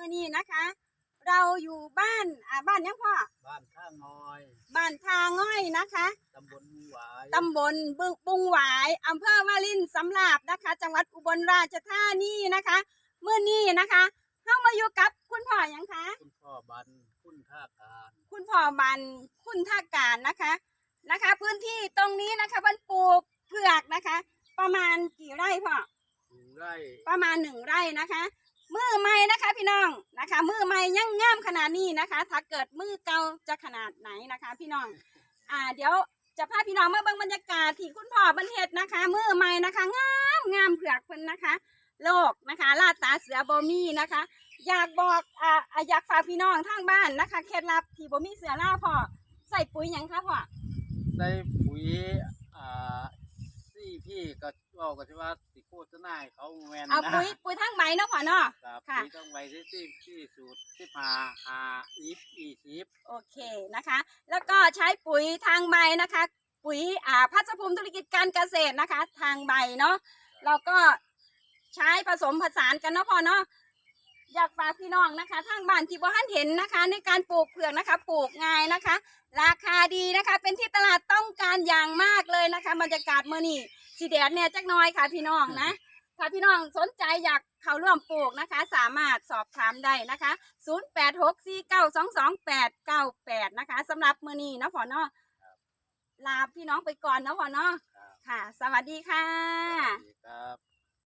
มื่อนี้นะคะ เราอยู่บ้านอ่าบ้านยังพ่อ บ้านข้างน้อยบ้านทาง่อยนะคะ ตำบลหวายตำบลบึงบุงหวายอำเภอวารินสำราบนะคะ จังหวัดอุบลราชธานีนะคะเมื่อนี้นะคะเข้ามาอยู่กับคุณพ่อหยังคะ คุณพ่อบันคุณท่าการคุณพ่อบันคุณท่าการนะคะนะคะ พื้นที่ตรงนี้นะคะมันปลูกเผือกนะคะ ประมาณกี่ไร่พ่อ อยู่ไร่ประมาณหนึ่งไร่นะคะ มือใหม่นะคะ พี่น้องนะคะ มือใหม่ยังงามขนาดนี้นะคะ ถ้าเกิดมือเก่าจะขนาดไหนนะคะ พี่น้อง อ่า เดี๋ยวจะพาพี่น้องมาเบิ่งบรรยากาศที่คุณพ่อบรรเทศนะคะ มือใหม่นะคะงามงามเผือกเพิ่นนะคะ โลกนะคะ ลาดตาเสือบ่มีนะคะ อยากบอกอ่าอยากฝากพี่น้องทางบ้านนะคะเคล็ดลับที่บ่มีเสือล่าพ่อใส่ปุ๋ยหยังคะพ่อได้ปุ๋ยอ่าซี่พี่ก็บอกกันว่า โคตรนายเขาแมนเอานะปุ๋ยปุ๋ยทางใบเนาะพ่อเนาะ ครับค่ะ ปุ๋ยต้องไว้ที่ที่ที่สูตรที่พาหาอีฟอีสิบโอเคนะคะ แล้วก็ใช้ปุ๋ยทางใบนะคะ ปุ๋ยอ่าพัชภูมิธุรกิจการเกษตรนะคะ ทางใบเนาะแล้วก็ใช้ผสมผสานกันเนาะพ่อเนาะอยากฝากพี่น้องนะคะ ทางบ้านที่บ่ทันเห็นนะคะ ในการปลูกเผือกนะคะ ปลูกง่ายนะคะ ราคาดีนะคะ เป็นที่ตลาดต้องการอย่างมากเลยนะคะบรรยากาศเมื่อนี้ สีแดดเนี่ยจักหน้อยค่ะพี่น้องนะถ้าพี่น้องสนใจอยากเข้าร่วมปลูกนะคะ สามารถสอบถามได้นะคะ 0864922898 นะคะสำหรับมื้อนี้เนาะพ่อเนาะลาพี่น้องไปก่อนเนาะพ่อเนาะครับค่ะ สวัสดีค่ะ สวัสดีครับ